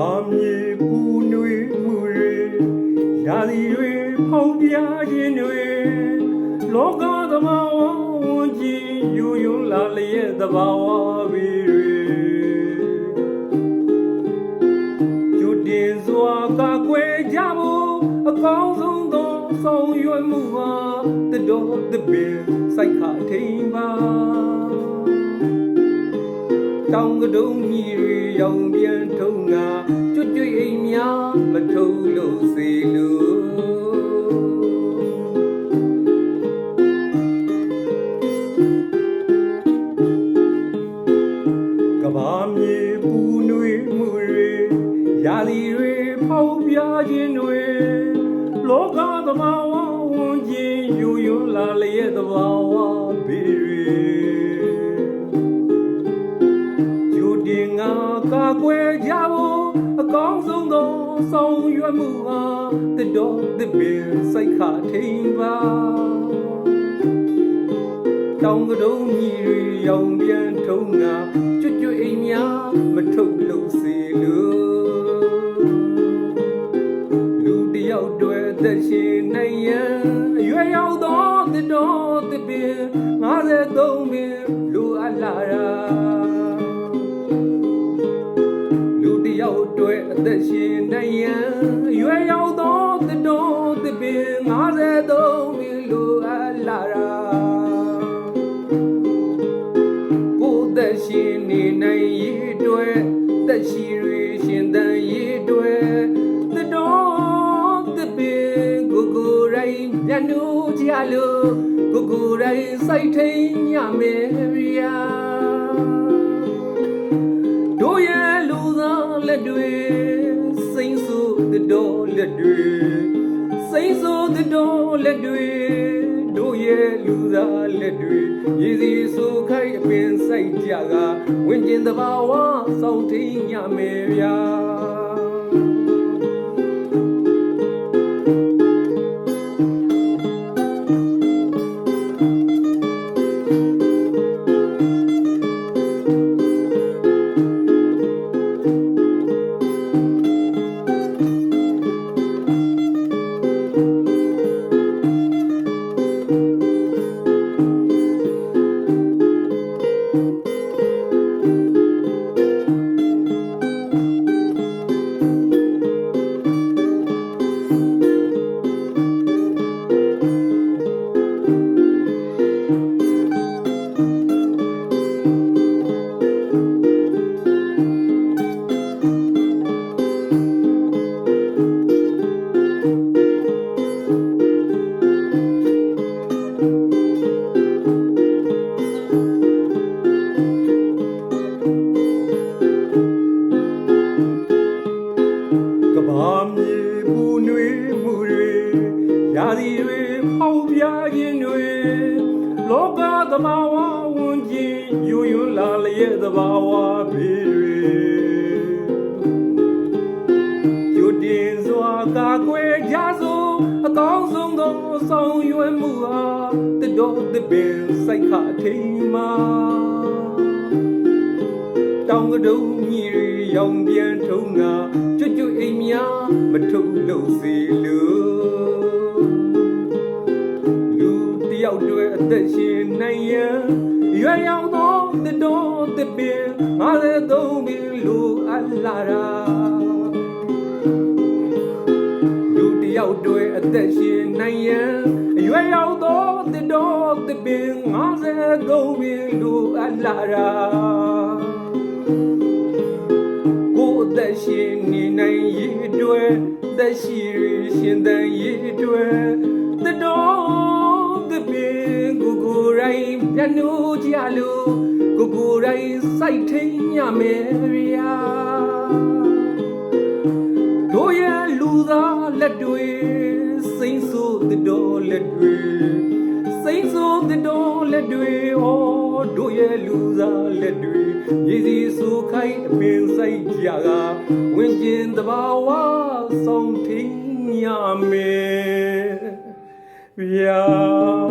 မာမြေပူနွေမှုတွေရာသီတွေဖောင်းပြခြင်းတွေလောကသဘာဝဝန်ကြည်ယွယွလာလျက်သဘာဝပီတွေကျူတင်စွာကာကွယ်ကြဖို့အကောင်းဆုံးသောဆောင်ရွက်မှုဟာတတော်တပင်စိုက်ခထိန်ပါတောင်ကတုံးကြီးတွေ ရောင်ပြန်ထုံငါကျွတ်ကျွတ်အိမ်များမထုံလို့စေလို့ကဘာမြေပူနွေမှုတွေရာသီတွေဖောက်ပြခြင်းတွေလောကသဘာဝဝန်ကြီးယူယွန်းလာလျက်သဘာဝဘေးတွေ ကာကွယ်ကြဖို့အကောင်းဆုံးသောဆောင်ရွက်မှုဟာတတော်တပင်စိတ်ခထိန်ပါတောင်ကတုံးကြီးတွေရောင်ပြန်ထုံငါကျွတ်ကျွတ်အိမ်များမထုတ်လို့စေလို့လူတယောက်တွေသက်ရှင်နိုင်ရန်အရွယ်ရောက်သောတတော်တပင်53ပင် သက်ရှင်နိုင်ရန်အရွယ်ရောက်သောတတော်တပင်53ပြီလိုအပ်လာတာကိုယ်သက်ရှင်နေနိုင်ရည်အတွက်သက်ရှိရရှင်တန်ရည်အတွက်တတော်တပင်ကိုကိုယ်ရိုင်းညနူကြလို့ကိုကိုယ်ရိုင်းစိုက်ထိန်ညမယ်ဗျာတို့ရဲ့လူသားလက်တွေစိမ့်ဆိုး တဲ့တော်လက်တွေစိမ့်ဆိုးတဲ့တော်လက်တွေတို့ရဲ့လူသားလက်တွေရည်စီဆိုခိုက်အပင်စိုက်ကြကဝင်းကျင်တဘာဝစောင့်ထိန်ညမယ်ဗျာ ရာသီတွေဖောက်ပြခြင်းတွေလောကသဘာဝဝန်ကြီးယူယွန်းလာလျက်သဘာဝဘေးတွေယူတင်စွာကာကွယ်ကြစို့အကောင်းဆုံးသောဆောင်ရွက်မှုဟာတတော်တပင်စိုက်ခထိန်မှာတောင်ကတုံးကြီးတွေရောင်ပြန်ထုံငါကျွတ်ကျွတ်အိမ်များမထုတ်လို့စေလို့ သက်ရှင်နိုင်ရန်ရွယ်ရောက်သောတတော်တပင်53ပင်လူအပ်လာတာလူတယောက်တွေအသက်ရှင်နိုင်ရန်ရွယ်ရောက်သောတတော်တပင်53ပင်လူအပ်လာတာကိုယ်အသက်ရှင်နေနိုင်ရည်အတွက်သက်ရှိရရှင်တန်ရည်အတွက်တတော်တပင်ကိုကိုယ် တိုင်ပြနိုးကြလို့ကိုကိုယ်တိုင်စိုက်ထိန်ညမယ်ဗျာတို့ရဲ့လူသားလက်တွေစိမ့်ဆိုးတတော်လက်တွေစိမ့်ဆိုးတတော်လက်တွေဩတို့ရဲ့လူသားလက်တွေရည်စီဆိုခိုင်းအပင်စိုက်ကြကဝင်းကျင်တဘာဝဆောင်ထင်းရမယ်ဗျာ